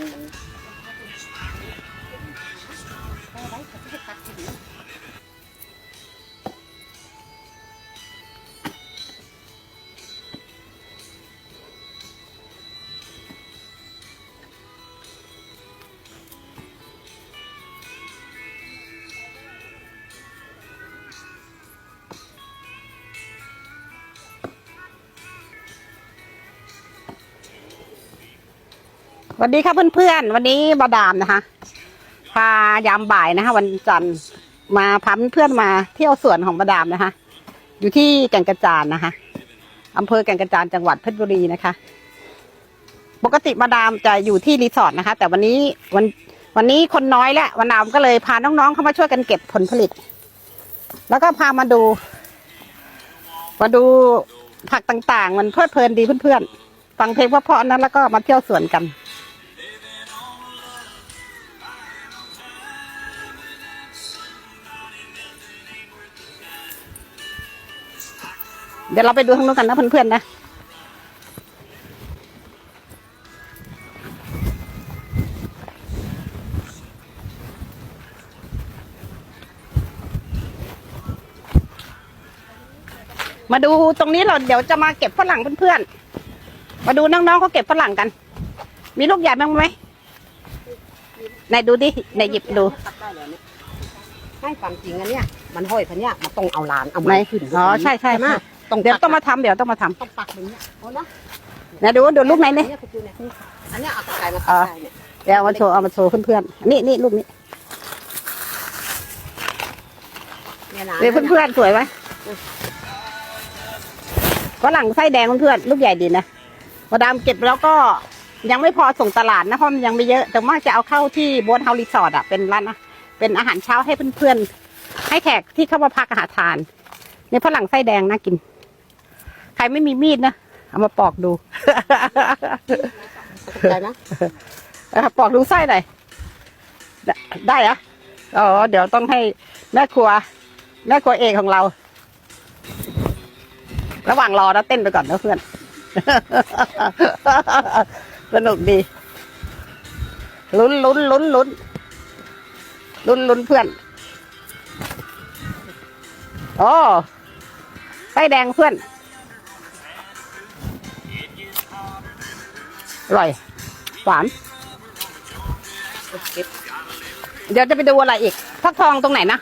มัน วัสดีครับเพื่อนๆ วันนี้บาดามนะคะ พายามบ่ายนะคะ วันจันทร์มาพาเพื่อนมาเที่ยวสวนของบาดามนะคะ อยู่ที่แก่งกระจานนะคะอำเภอแก่งกระจานจังหวัดเพชรบุรีนะคะ ปกติบาดามจะอยู่ที่รีสอร์ทนะคะ แต่วันนี้วันวันนี้คนน้อยแล้ววันดามก็เลยพาน้องๆเข้ามาช่วยกันเก็บผลผลิต แล้วก็พามาดู มาดูผักต่างๆ มันเพลิดเพลินดีเพื่อนๆฟังเพลงเพราะๆนั้นแล้วก็มาเที่ยวสวนกัน เดี๋ยวเราไปดูทางนู้นกันนะเพื่อนๆนะมาดูตรงนี้เราเดี๋ยวจะมาเก็บฝรั่งเพื่อนๆ มาดูน้องๆเขาเก็บฝรั่งกัน มีลูกใหญ่บ้างไหมไหนดูดิไหนหยิบดูตัดได้แล้วเนี่ยให้ความจริงอันเนี้ยมันห้อยพันเนี้ยมันต้องเอาลานเอาไหนไม้ขึ้นอ๋อใช่ใช่ไหม ต้องเดี๋ยวต้องปัมากทำเดี๋ยวต้องมาทำต้องปักแบบเนี้ยเอานะไหนดูดูลูกไหนเนี่ยอัคุณดูเนี่ยอันเนี้ยเอาตะไคร้มาอ๋ตัอดได้เนี่ยเดี๋ยวเอามาโชว์เอามาโชว์เพื่อนๆนี่นี่ลูกนี้เนี่ยนะเดี๋ยวเพื่อนๆสวยไหมฝรั่งไส้แดงเพื่อนๆลูกใหญ่ดีนะมาดามเก็บแล้วก็ยังไม่พอส่งตลาดนะเพราะมันยังไม่เยอะ แต่มากจะเอาเข้าที่โบสเฮารีสอร์ทอะเป็นร้านนะเป็นอาหารเช้าให้เพื่อนๆให้แขกที่เข้ามาพักอาหารทานในฝรั่งไส้แดงน่ากินใค รไม่มีมีดนะ เอามาปอกดูตกใจไหมเออปอกดูไส้หน่อย ได้ได้เหรออ๋อ เดี๋ยวต้องให้แม่ครัว แม่ครัวเอกของเรา ระหว่างรอนะเต้นไปก่อนนะเพื่อน สนุกดี ลุ้นลุ้นลุ้นลุ้นลุ้นลุ้นเพื่อนโอ้ไส้แดงเพื่อน อร่อย หวาน เดี๋ยวจะไปดูอะไรอีกฟักทองตรงไหนนะ